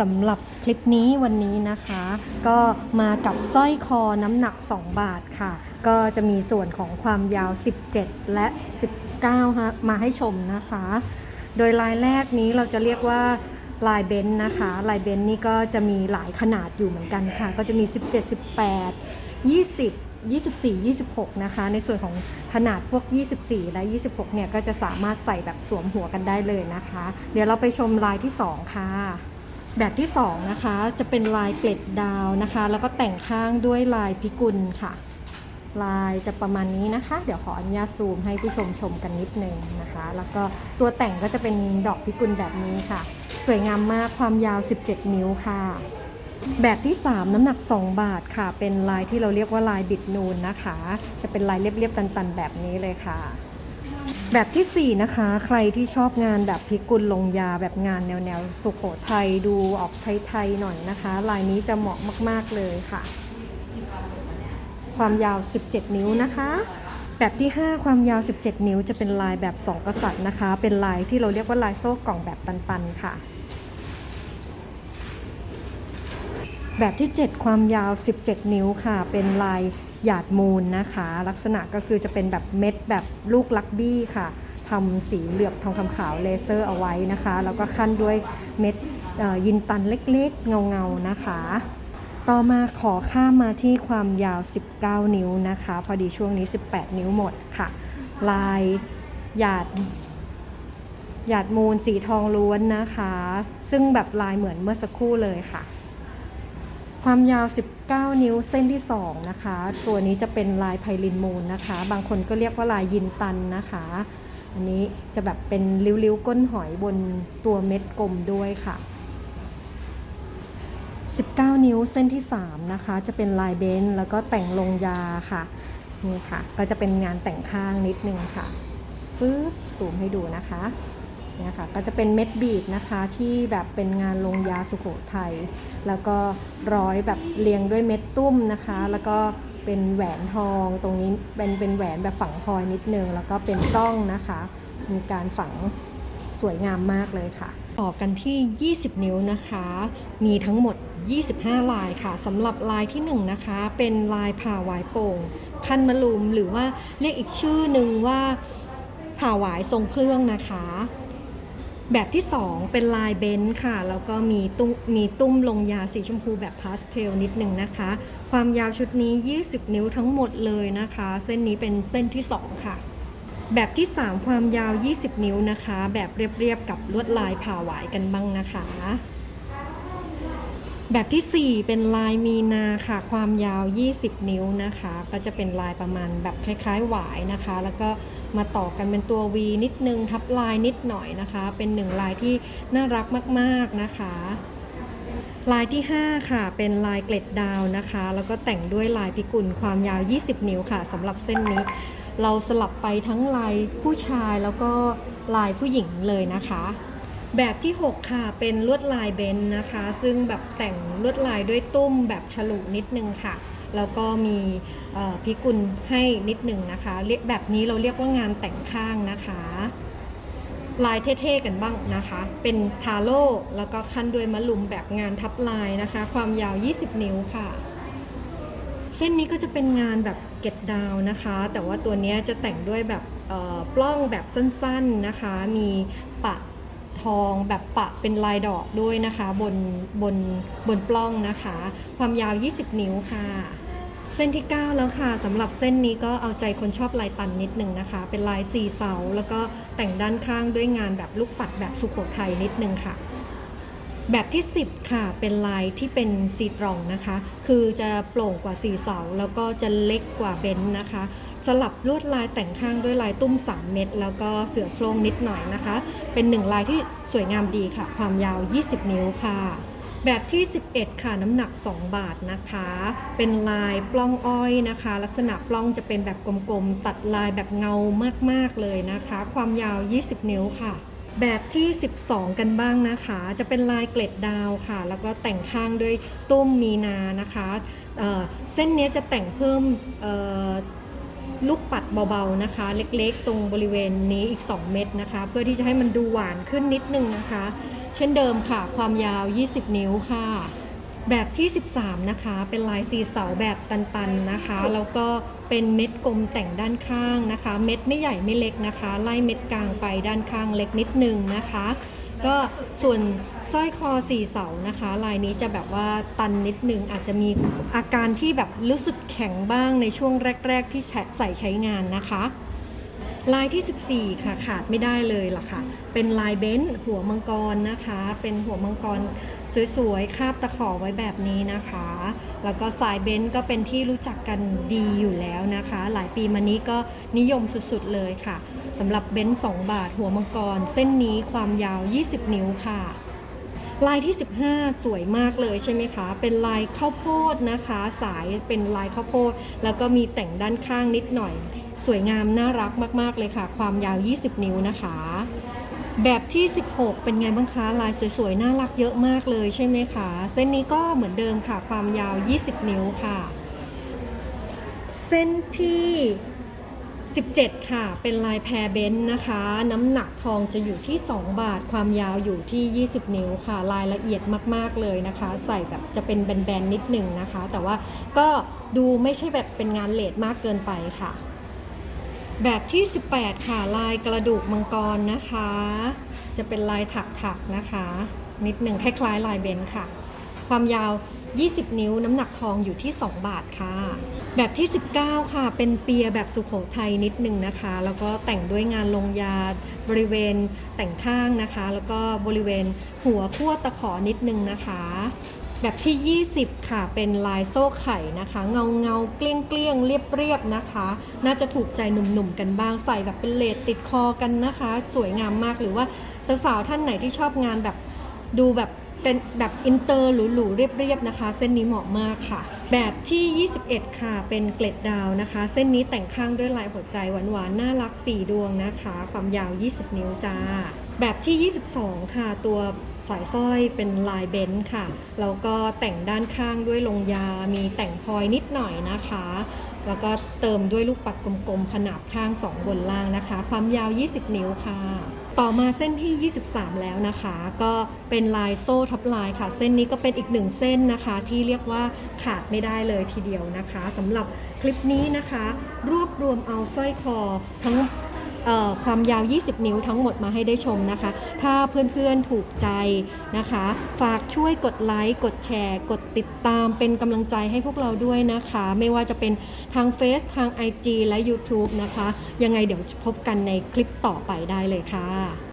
สำหรับคลิปนี้วันนี้นะคะ ก็มากับสร้อยคอน้ำหนัก 2 บาทค่ะ ก็จะมีส่วนของความยาว 17 และ 19ฮะมาให้ชมนะคะ โดยลายแรกนี้เราจะเรียกว่าลายเบนซ์นะคะ ลายเบนซ์นี่ก็จะมีหลายขนาดอยู่เหมือนกันค่ะ ก็จะมี 17 18 20 24 26 นะคะ ในส่วนของขนาดพวก 24 และ 26 เนี่ย ก็จะสามารถใส่แบบสวมหัวกันได้เลยนะคะ เดี๋ยวเราไปชมลายที่ 2 ค่ะ แบบที่ 2 นะคะ จะเป็นลายเกล็ดดาวนะคะ แล้วก็แต่งข้างด้วยลายพิกุลค่ะ ลายจะประมาณนี้นะคะ เดี๋ยวขออนุญาตซูมให้ผู้ชมชมกันนิดนึงนะคะ แล้วก็ตัวแต่งก็จะเป็นดอกพิกุลแบบนี้ค่ะ สวยงามมากความยาว 17 นิ้วค่ะ แบบที่ 3 น้ำหนัก 2 บาทค่ะ เป็นลายที่เราเรียกว่าลายบิดนูนนะคะ จะเป็นลายเรียบๆตันๆ แบบนี้เลยค่ะ แบบทีสี่ 4 นะคะ ใครที่ชอบงานแบบพิกุลลงยาแบบงานแนวๆสุโขทัยดูออกไทยๆหน่อยนะคะ ลายนี้จะเหมาะมาก ๆ เลยค่ะ ความยาว 17 นิ้วนะคะ แบบที่ 5 ความยาว 17 นิ้วจะเป็นลายแบบ 2 กษัตริย์นะคะ เป็นลายที่เราเรียกว่าลายโซ่กล่องแบบตันๆค่ะ แบบที่ 7 ความยาว 17 นิ้วค่ะ เป็นลาย หยาดมูลนะคะ ลักษณะก็คือจะเป็นแบบเม็ดแบบลูกลักบี้ค่ะทำสีเหลือบทองคำขาวเลเซอร์เอาไว้นะคะ แล้วก็ขั้นด้วยเม็ดยินตันเล็กๆ เงาๆนะคะ ต่อมาขอข้ามมาที่ความยาว 19 นิ้วนะคะ พอดีช่วงนี้ 18 นิ้วหมดค่ะ ลายหยาดหยาดมูลสีทองล้วนนะคะ ซึ่งแบบลายเหมือนเมื่อสักครู่เลยค่ะ ความยาว 19 นิ้วเส้นที่ 2 นะคะ ตัวนี้จะเป็นลายไพลินมูลนะคะ บางคนก็เรียกว่าลายยินตันนะคะ อันนี้จะแบบเป็นริ้วๆก้นหอยบนตัวเม็ดกลมด้วยค่ะ 19 นิ้วเส้นที่ 3 นะคะ จะเป็นลายเบนซ์แล้วก็แต่งลงยาค่ะ นี่ค่ะ ก็จะเป็นงานแต่งข้างนิดนึงค่ะปึ๊บสูมให้ดูนะคะ เนี่ยค่ะก็จะเป็นเม็ดบีดนะคะที่แบบเป็นงานลงยาสุโขทัยแล้วก็ร้อยแบบเรียงด้วยเม็ดตุ้มนะคะ แล้วก็เป็นแหวนทองตรงนี้เป็นเป็นแหวนแบบฝังพลอยนิดนึง แล้วก็เป็นต้องนะคะ มีการฝังสวยงามมากเลยค่ะ ต่อกันที่ 20 นิ้วนะคะ มีทั้งหมด 25 ลายค่ะสำหรับลายที่ 1 นะคะ เป็นลายผ่าวายโป่งคันมะลุมหรือว่าเรียกอีกชื่อหนึ่งว่าผ่าวายทรงเครื่องนะคะ แบบที่ 2 เป็นลายเบนซ์ค่ะ แล้วก็มีตุ้มมีตุ้มลงยาสีชมพูแบบพาสเทลนิดนึงนะคะ ความยาวชุดนี้ 20 นิ้วทั้งหมดเลยนะคะ เส้นนี้เป็นเส้นที่ 2 ค่ะ แบบที่ 3 ความยาว 20 นิ้วนะคะ แบบเรียบๆกับลวดลายผ่าหวายกันบ้างนะคะ แบบทีสี่4 เป็นลายมีนาค่ะ ความยาว 20 นิ้วนะคะ ก็จะเป็นลายประมาณแบบคล้ายๆหวายนะคะ แล้วก็ มาต่อกันเป็นตัว V นิดนึงทับลายนิดหน่อยนะคะ เป็นหนึ่งลายที่น่ารักมากๆนะคะ ลายที่ 5 ค่ะ เป็นลายเกล็ดดาวนะคะ แล้วก็แต่งด้วยลายพิกุลความยาว 20 นิ้วค่ะสำหรับเส้นนี้ เราสลับไปทั้งลายผู้ชายแล้วก็ลายผู้หญิงเลยนะคะแบบที่ 6 ค่ะ เป็นลวดลายเบนซ์นะคะ ซึ่งแบบแต่งลวดลายด้วยตุ้มแบบฉลุนิดนึงค่ะ แล้วก็มีพิกุลให้นิดหนึ่งนะคะเรียกแบบนี้เราเรียกว่างานแต่งข้างนะคะ ลายเท่ๆกันบ้างนะคะ เป็นทาโร่แล้วก็ขั้นด้วยมะลุมแบบงานทับลายนะคะ ความยาว 20 นิ้วค่ะเส้นนี้ก็จะเป็นงานแบบเก็ดดาวนะคะ แต่ว่าตัวนี้จะแต่งด้วยแบบปล้องแบบสั้นๆนะคะ มีปะ ทองแบบปะเป็นลายดอกด้วยนะคะ บนบนบนปล้องนะคะ ความยาว 20 นิ้วค่ะ เส้นที่ 9 แล้วค่ะสำหรับเส้นนี้ก็เอาใจคนชอบลายตันนิดหนึ่งนะคะ เป็นลายสี่เสา แล้วก็แต่งด้านข้างด้วยงานแบบลูกปัดแบบสุโขทัยนิดนึงค่ะแบบที่ 10 ค่ะ เป็นลายที่เป็นซีตรองนะคะ คือจะโปร่งกว่าสีเสา แล้วก็จะเล็กกว่าเบนซ์นะคะ สลับลวดลายแต่งข้างด้วยลายตุ้ม 3 เม็ดแล้วก็เสือโครงนิดหน่อยนะคะ เป็นหนึ่งลายที่สวยงามดีค่ะ ความยาว 20 นิ้วค่ะ แบบที่ 11 ค่ะน้ำหนัก 2 บาทนะคะ เป็นลายปล้องอ้อยนะคะ ลักษณะปล้องจะเป็นแบบกลมๆ ตัดลายแบบเงามากๆเลยนะคะ ความยาว 20 นิ้วค่ะแบบที่ 12 กันบ้างนะคะ จะเป็นลายเกล็ดดาวค่ะ แล้วก็แต่งข้างด้วยตุ้มมีนานะคะเเส้นนี้จะแต่งเพิ่ม ลูกปัดเบาๆนะคะ เล็กๆ ตรงบริเวณนี้อีก 2 เม็ดนะคะ เพื่อที่จะให้มันดูหวานขึ้นนิดนึงนะคะ เช่นเดิมค่ะ ความยาว 20 นิ้วค่ะ แบบที่ 13 นะคะ เป็นลายสีเสาแบบตันๆนะคะ แล้วก็เป็นเม็ดกลมแต่งด้านข้างนะคะ เม็ดไม่ใหญ่ไม่เล็กนะคะ ไล่เม็ดกลางไปด้านข้างเล็กนิดนึงนะคะ ก็ส่วนสร้อยคอสี่เสานะคะ ลายนี้จะแบบว่าตันนิดนึงอาจจะมีอาการที่แบบรู้สึกแข็งบ้างในช่วงแรก ๆ ที่ใส่ใช้งานนะคะ ลายที่ 14 ค่ะขาดไม่ได้เลยล่ะค่ะ เป็นลายเบ้นซ์หัวมังกรนะคะ เป็นหัวมังกรสวยๆ คาบตะขอไว้แบบนี้นะคะ แล้วก็สายเบ้นซ์ก็เป็นที่รู้จักกันดีอยู่แล้วนะคะ หลายปีมานี้ก็นิยมสุดๆเลยค่ะสำหรับเบ้นซ์2บาทหัวมังกร เส้นนี้ความยาว 20 นิ้วค่ะ ลายที่ 15 สวยมากเลยใช่ไหมคะ เป็นลายข้าวโพดนะคะ สายเป็นลายข้าวโพด แล้วก็มีแต่งด้านข้างนิดหน่อย สวยงามน่ารักมาก ๆ เลยค่ะ ความยาว 20 นิ้วนะคะ แบบที่ 16 เป็นไงบ้างคะ ลายสวย ๆ น่ารักเยอะมากเลยใช่ไหมคะ เส้นนี้ก็เหมือนเดิมค่ะ ความยาว 20 นิ้วค่ะ เส้นที่ 17 ค่ะ เป็นลายแพรเบนซ์นะคะ น้ำหนักทองจะอยู่ที่ 2 บาท ความยาวอยู่ที่ 20 นิ้วค่ะรายละเอียดมากๆเลยนะคะ ใส่แบบจะเป็นแบนๆนิดหนึ่งนะคะ แต่ว่าก็ดูไม่ใช่แบบเป็นงานเลดมากเกินไปค่ะ แบบที่ 18 ค่ะ ลายกระดูกมังกรนะคะ จะเป็นลายถักๆนะคะ นิดหนึ่งคล้ายๆลายเบนซ์ค่ะ ความยาว 20 นิ้ว น้ำหนักทองอยู่ที่ 2 บาทค่ะ แบบที่ 19 ค่ะ เป็นเปียแบบสุโขทัยนิดนึงนะคะ แล้วก็แต่งด้วยงานลงยาบริเวณแต่งข้างนะคะ แล้วก็บริเวณหัวขั้วตะขอนิดนึงนะคะแบบที่ 20 ค่ะ เป็นลายโซ่ไข่นะคะ เงาเงาเกลี้ยงเกลี้ยงเรียบเรียบนะคะ น่าจะถูกใจหนุ่มๆกันบ้าง ใส่แบบเป็นเลดติดคอกันนะคะ สวยงามมาก หรือว่าสาวๆท่านไหนที่ชอบงานแบบดูแบบ เป็นแบบอินเตอร์หรูๆเรียบๆนะคะ เส้นนี้เหมาะมากค่ะ แบบที่ 21 ค่ะ เป็นเกล็ดดาวนะคะ เส้นนี้แต่งข้างด้วยลายหัวใจหวานๆ น่ารัก 4 ดวงนะคะ ความยาว 20 นิ้วจ้า แบบที่ 22 ค่ะ ตัวสายสร้อยเป็นลายเบนซ์ค่ะ แล้วก็แต่งด้านข้างด้วยลงยา มีแต่งพลอยนิดหน่อยนะคะ แล้วก็เติมด้วยลูกปัดกลมๆ ขนาบข้าง 2 บนล่างนะคะ ความยาว 20 นิ้วค่ะ ต่อมาเส้นที่ 23 แล้วนะคะ ก็เป็นลายโซ่ทับลายค่ะ เส้นนี้ก็เป็นอีกหนึ่งเส้นนะคะ ที่เรียกว่าขาดไม่ได้เลยทีเดียวนะคะสำหรับคลิปนี้นะคะ รวบรวมเอาสร้อยคอทั้ง ความยาว 20 นิ้วทั้งหมดมาให้ได้ชมนะคะ ถ้าเพื่อนๆถูกใจนะคะ ฝากช่วยกดไลค์ กดแชร์ กดติดตามเป็นกำลังใจให้พวกเราด้วยนะคะ ไม่ว่าจะเป็นทางเฟซทาง IG และ YouTube นะคะ ยังไงเดี๋ยวพบกันในคลิปต่อไปได้เลยค่ะ